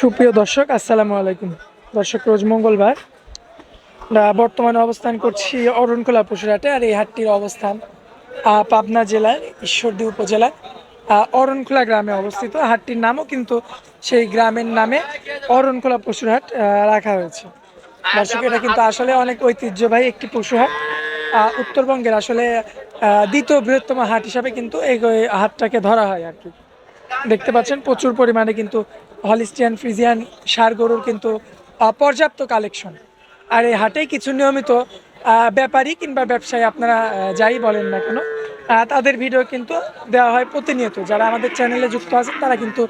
সুপ্রিয় দর্শক, আসসালামু আলাইকুম। দর্শক, রোজ মঙ্গলবার। বর্তমানে অবস্থান করছি অরণখোলা পশুরহাটে আর এই হাটটির অবস্থান পাবনা জেলার ঈশ্বরদী উপজেলার অরণখোলা গ্রামে অবস্থিত। হাটটির নামও কিন্তু সেই গ্রামের নামে অরণখোলা পশুরহাট রাখা হয়েছে। দর্শক, এটা কিন্তু আসলে অনেক ঐতিহ্যবাহী একটি পশুহাট উত্তরবঙ্গের আসলে দ্বিতীয় বৃহত্তম হাট হিসাবে কিন্তু এই হাটটাকে ধরা হয় আর কি। দেখতে পাচ্ছেন, প্রচুর পরিমাণে কিন্তু হলিস্টিয়ান ফ্রিজিয়ান সার গরুর কিন্তু পর্যাপ্ত কালেকশন আর এই হাটে কিছু নিয়মিত ব্যাপারী কিংবা ব্যবসায়ী আপনারা যাই বলেন না কেন তাদের ভিডিও কিন্তু দেওয়া হয় প্রতিনিয়ত। যারা আমাদের চ্যানেলে যুক্ত আছেন, তারা কিন্তু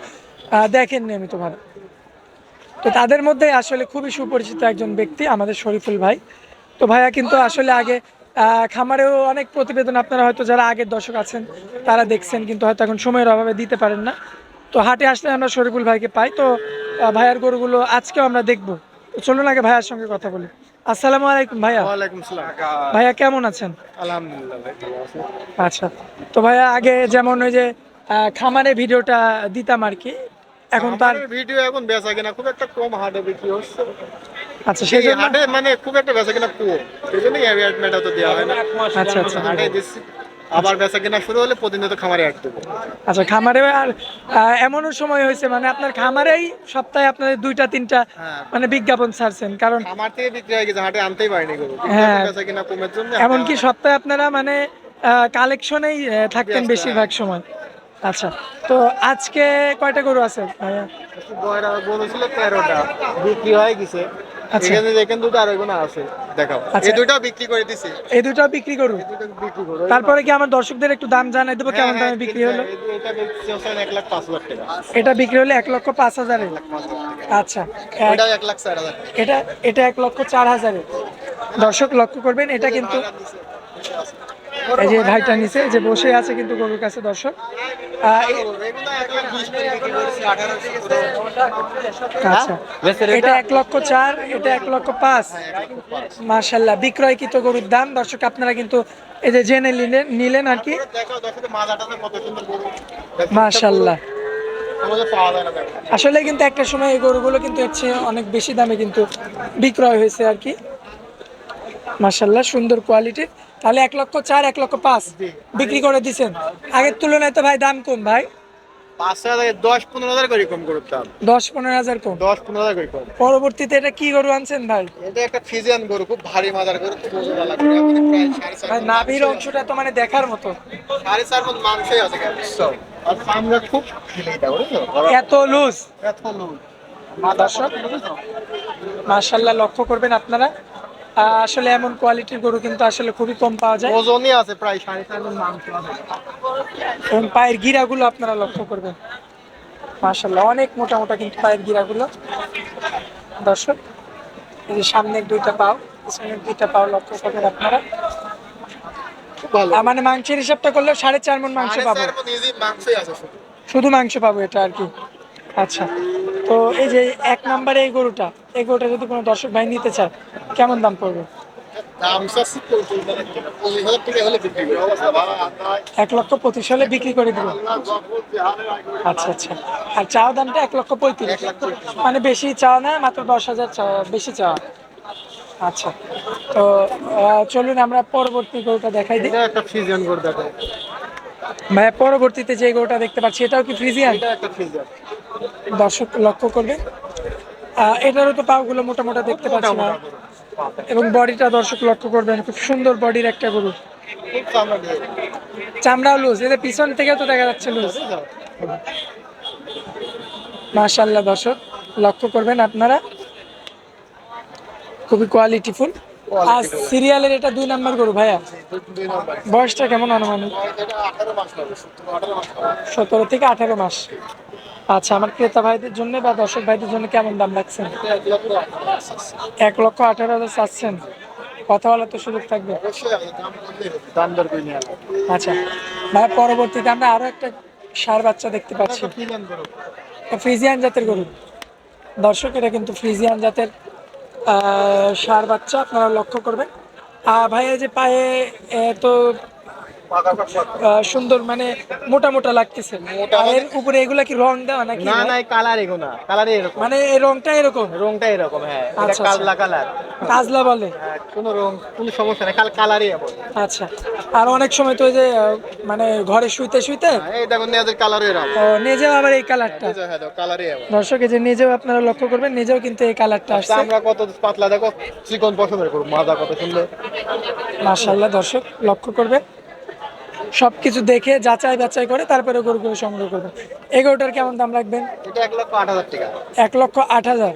দেখেন নিয়মিতভাবে। তো তাদের মধ্যে আসলে খুবই সুপরিচিত একজন ব্যক্তি আমাদের শরীফুল ভাই। তো ভাইয়া কিন্তু আসলে আগে খামারেও অনেক প্রতিবেদন আপনারা হয়তো যারা আগের দর্শক আছেন তারা দেখছেন কিন্তু হয়তো এখন সময়ের অভাবে দিতে পারেন না। তো হাটে আসলে আমরা শরীফুল ভাইকে পাই। তো ভাইয়ার গরুগুলো আজকেও আমরা দেখব। চলুন আগে ভাইয়ার সঙ্গে কথা বলি। আসসালামু আলাইকুম ভাইয়া। ওয়ালাইকুম সালাম। ভাইয়া কেমন আছেন? আলহামদুলিল্লাহ ভাই ভালো আছি। আচ্ছা। তো ভাইয়া আগে যেমন ওই যে খামারে ভিডিওটা দিতাম আর কি এখন তার ভিডিও এখন বেচা কিনা খুব একটা কম হাটে বিক্রি হচ্ছে। আচ্ছা সেই হাটে মানে খুব একটা বেচা কিনা কম সেই জন্যই তো দেওয়া হয় না। আচ্ছা আচ্ছা। হাটে দিচ্ছি আবার বেচা কিনা শুরু হলে প্রতিনিয়ত খামারে অ্যাড দেবো আচ্ছা খামারে আর এমনও সময় হয়েছে মানে আপনার খামারেই সপ্তাহে আপনাদের দুইটা তিনটা হ্যাঁ। মানে বিজ্ঞাপন ছাড়ছেন। কারণ খামার থেকে বিক্রি হয়ে গেছে হাটে আনতেই পারিনি গরু হ্যাঁ। বেচা কিনা কমের জন্য এমনকি সপ্তাহে আপনারা মানে কালেকশনেই থাকতেন বেশিরভাগ সময়। আচ্ছা তো আজকে কয়টা গরু আছে ভাইয়া? গরু ছিল তেরোটা। বিক্রি হয়ে গেছে। এখানে দেখেন দুটো আর ওইগুলো আছে দেখাও। আচ্ছা। এই দুটো বিক্রি করে দিছি। এই দুটো বিক্রি করু তারপরে কি আমার দর্শকদের একটু দাম জানাই দেবো কেমন হ্যাঁ, দামে বিক্রি হলো? এটা বিক্রি হচ্ছে এক লাখ পাঁচ লাখ টাকা। এটা বিক্রি হলো এক লক্ষ পাঁচ হাজারে। আচ্ছা লাখ হাজার এটা এটা এক লক্ষ চার হাজারে। দর্শক লক্ষ্য করবেন এটা কিন্তু এই যে ভাইটা নিচে যে বসে আছে কিন্তু গরুর কাছে দর্শক। আচ্ছা। এটা এক লক্ষ চার এটা এক লক্ষ পাঁচ। মার্শাল্লাহ বিক্রয়কৃত গরুর দাম। দর্শক আপনারা কিন্তু এই যে জেনে নিলেন নিলেন আর কি। মার্শাল্লাহ আসলে কিন্তু একটা সময় এই গরুগুলো কিন্তু হচ্ছে অনেক বেশি দামে কিন্তু বিক্রয় হয়েছে আর কি। মার্শাল্লাহ সুন্দর কোয়ালিটি। তাহলে এক লক্ষ চার এক লক্ষ পাঁচ বিক্রি করে দিচ্ছেন আগের তুলনায় তো ভাই দাম কম ভাই। পরবর্তীতে এটা কি গরু আনছেন ভাই? এটা একটা ফিজিয়ান গরু খুব ভারী মাদার গরু খুব ওজনওয়ালা গরু এখন প্রায় সাড়ে চার ভাই মণ নাভির অংশটা তো মানে দেখার মতো। সাড়ে চার মণ মাংসই আছে বুঝছ আর সামনে খুব এত লুজ এত লোক দর্শক মার্শাল্লাহ লক্ষ্য করবেন আপনারা। আসলে এমন কোয়ালিটির গরু কিন্তু আসলে খুবই কম পাওয়া যায়। ওজনই আছে প্রায় সাড়ে চার মাংস আছে এবং পায়ের গিরাগুলো আপনারা লক্ষ্য করবেন। মার্শাল্লাহ অনেক মোটা মোটা কিন্তু পায়ের গিরাগুলো। দর্শক এই যে সামনের দুইটা পাও পিছনের দুইটা পাও লক্ষ্য করবেন আপনারা। মানে মাংসের হিসাবটা করলে সাড়ে চার মন মাংস পাবো। চার মণ মাংসই আছে শুধু। শুধু মাংস পাবো এটা আর কি। আচ্ছা তো এই যে এক নম্বরে এই গরুটা এই গরুটা যদি কোনো দর্শক ভাই নিতে চায় কেমন দাম পড়বে? এক লক্ষ পঁচিশ হলে বিক্রি করে দেবো। আচ্ছা আচ্ছা। আর চাওয়া দামটা এক লক্ষ পঁয়ত্রিশ। মানে বেশি চাওয়া না মাত্র দশ হাজার বেশি চাওয়া। আচ্ছা। তো চলুন আমরা পরবর্তী গরুটা দেখাই দিই। একটা ফিজিয়ান গরু দেখো। ভাইয়া পরবর্তীতে যে গরুটা দেখতে পাচ্ছি এটাও কি ফ্রিজিয়ান দর্শক লক্ষ্য করবে। এটারও তো পাগুলো মোটা মোটা দেখতে পাচ্ছি না। এবং বডিটা দর্শক লক্ষ্য করবেন খুব সুন্দর বডির একটা গরু। চামড়া চামড়াও লুজ এদের পিছন থেকে তো দেখা যাচ্ছে লুজ। মাশাল্লাহ দর্শক লক্ষ্য করবেন আপনারা। খুবই কোয়ালিটিফুল আর সিরিয়ালের এটা দুই নাম্বার গরু ভাইয়া? বয়সটা কেমন লাগে সতেরো থেকে আঠারো মাস। আচ্ছা আমার ক্রেতা ভাইদের জন্য বা দর্শক ভাইদের জন্য কেমন দাম রাখছেন? এক লক্ষ আঠারো হাজার চাচ্ছেন। কথা বলার তো সুযোগ থাকবে। আচ্ছা ভাই পরবর্তীতে আমরা আরও একটা সার বাচ্চা দেখতে পাচ্ছি। ফ্রিজিয়ান জাতের গরু। দর্শক এটা কিন্তু ফ্রিজিয়ান জাতের ষাঁড় বাচ্চা আপনারা লক্ষ্য করবেন। ভাইয়া ভাই যে পায়ে তো সুন্দর মানে মোটা মোটা লাগতেছে। আর এর মানে- উপরে এগুলা কি রং দেওয়া নাকি না না কালার এগুলো কালারই এরকম। মানে এই রংটা এরকম? রংটা এরকম হ্যাঁ। এটা আচ্ছা, কাললা কালার কাজলা বলে? হ্যাঁ, কোনো রং কোনো সমস্যা নেই কাল কালারই এমন। আচ্ছা। আর অনেক সময় তো ওই যে মানে ঘরে শুইতে শুইতে হ্যাঁ, এই দেখুন নেওয়াদের কালারই এরকম। ও, নিজেও আবার এই কালারটা হ্যাঁ কালারই দর্শক যে নিজেও আপনারা লক্ষ্য করবেন নিজেও কিন্তু এই কালারটা আসছে। আমরা কত পাতলা দেখো চিকন পছন্দ করব মাজা কত সুন্দর। মাশাল্লাহ দর্শক লক্ষ্য করবেন সবকিছু দেখে যাচাই বাছাই করে তারপরে গরুগুলো সংগ্রহ করবেন। এগারোটার কেমন দাম রাখবেন? এটা এক লক্ষ আট হাজার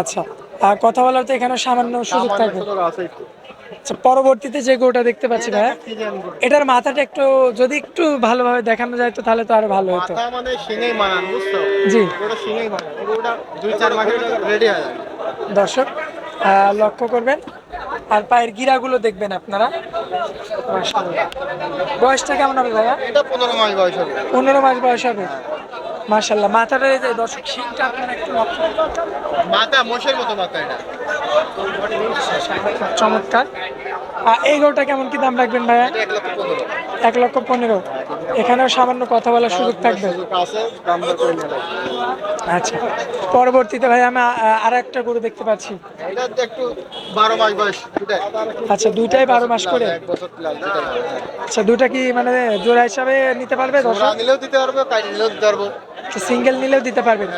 আচ্ছা আর কথা বলার তো এখানে সামান্য সুযোগ থাকবে। আচ্ছা পরবর্তীতে যে গরুটা দেখতে পাচ্ছি ভাইয়া এটার মাথাটা একটু যদি একটু ভালোভাবে দেখানো যায় তো তাহলে তো আরও ভালো হতো। মানে শিঙেই মানান বুঝছ? জি। ওটা শিঙেই মানান ওটা দুই চার মাসে রেডি হয়ে যাবে। দর্শক লক্ষ্য করবেন। আর পায়ের গিরাগুলো দেখবেন আপনারা। বয়সটা কেমন হবে ভাইয়া? এটা পনেরো মাস বয়স হবে। পনেরো মাস বয়স হবে। মাশাল্লাহ মাথাটা এই যে দর্শক শিংটা আপনারা একটু লক্ষ্য মাথা মোষের মতো মাথা এটা। চমৎকার। এই গরুটা কেমন কি দাম রাখবেন ভাইয়া? এক লক্ষ পনেরো। এখানেও সামান্য কথা বলার সুযোগ থাকবে। আচ্ছা। পরবর্তীতে ভাই আমি আর একটা গরু দেখতে পাচ্ছি। আচ্ছা দুইটাই বারো মাস করে? আচ্ছা দুটা কি মানে জোড়া হিসাবে নিতে পারবে নিলেও দিতে পারব নিলেও দিতে পারব। সিঙ্গেল নিলেও দিতে পারবেন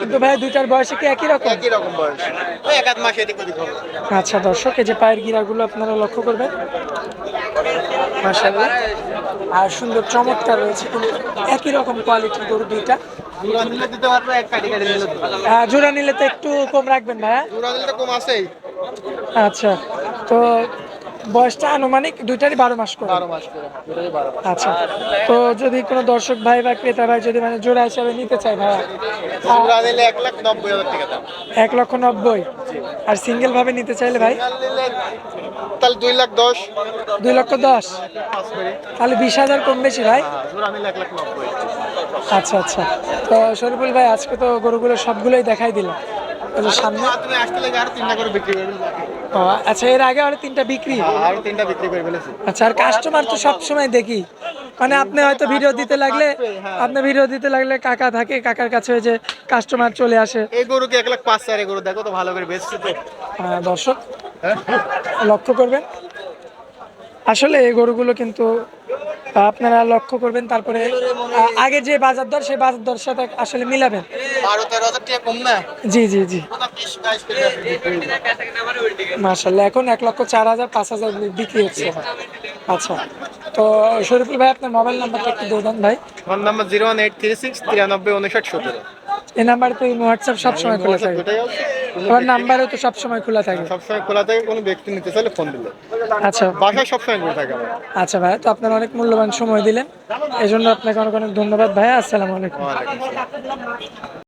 কিন্তু ভাই দুইটার বয়সে কি একই রকম? একই বয়স। আচ্ছা দর্শক এই যে পায়ের গিরাগুলো আপনারা লক্ষ্য করবেন? আর সুন্দর চমৎকার রয়েছে কিন্তু একই রকম কোয়ালিটির গরু দুইটা। জোড়া নিলে আহ, জোড়া নিলে তো একটু কম রাখবেন ভাইয়া। আচ্ছা তো বয়সটা আনুমানিক দুইটারই বারো মাস করে। হ্যাঁ, আচ্ছা তো যদি কোনো দর্শক ভাই বা ক্রেতা ভাই যদি মানে জোড়া হিসাবে নিতে চায় জোড়া নিলে এক লক্ষ নব্বই। আর সিঙ্গেল ভাবে নিতে চাইলে ভাই? তাহলে দুই লাখ দশ। দুই লক্ষ দশ। তাহলে বিশ হাজার কম বেশি ভাই? হ্যাঁ, আচ্ছা আচ্ছা। তো শরীফুল ভাই আজকে তো গরুগুলো সবগুলোই দেখাই দিলাম সামনে তুমি আসতে লাগে আরও তিনটা করে বিক্রি করে আচ্ছা এর আগে আরও তিনটা বিক্রি? আরও তিনটা বিক্রি করে ফেলেছি আচ্ছা আর কাস্টমার তো সব সময় দেখি। মানে আপনি হয়তো ভিডিও দিতে লাগলে আপনি ভিডিও দিতে লাগলে কাকা থাকে কাকার কাছে ওই যে কাস্টমার চলে আসে। এই গরুকে এক লাখ পাঁচ চারে গরু দেখো তো ভালো করে বেচছে তো। দর্শক লক্ষ্য করবেন? আসলে এই গরুগুলো কিন্তু আপনারা লক্ষ্য করবেন তারপরে আগে যে বাজার দর সেই বাজার দর সাথে আসলে মিলাবেন। জি জি জি। যায়। মার্শাল্লাহ এখন এক লক্ষ চার হাজার পাঁচ হাজার বিক্রি হচ্ছে। আচ্ছা তো শরীফুল ভাই আপনার মোবাইল নাম্বারটা একটু দিয়ে দেন ভাই। Phone number zero one eight three six তিরানব্বই উনষাট সতেরো। এই নাম্বারে তো হোয়াটসঅ্যাপ সবসময় খোলা থাকে। আমার নাম্বারও তো সবসময় খোলা থাকে। সবসময় খোলা থাকে কোনো ব্যক্তি নিতে চাইলে ফোন দিলে। আচ্ছা। বাসায় সবসময় খোলা থাকে আচ্ছা ভাই তো আপনার অনেক মূল্যবান সময় দিলেন। এই জন্য আপনাকে অনেক অনেক ধন্যবাদ ভাই আসসালামু আলাইকুম।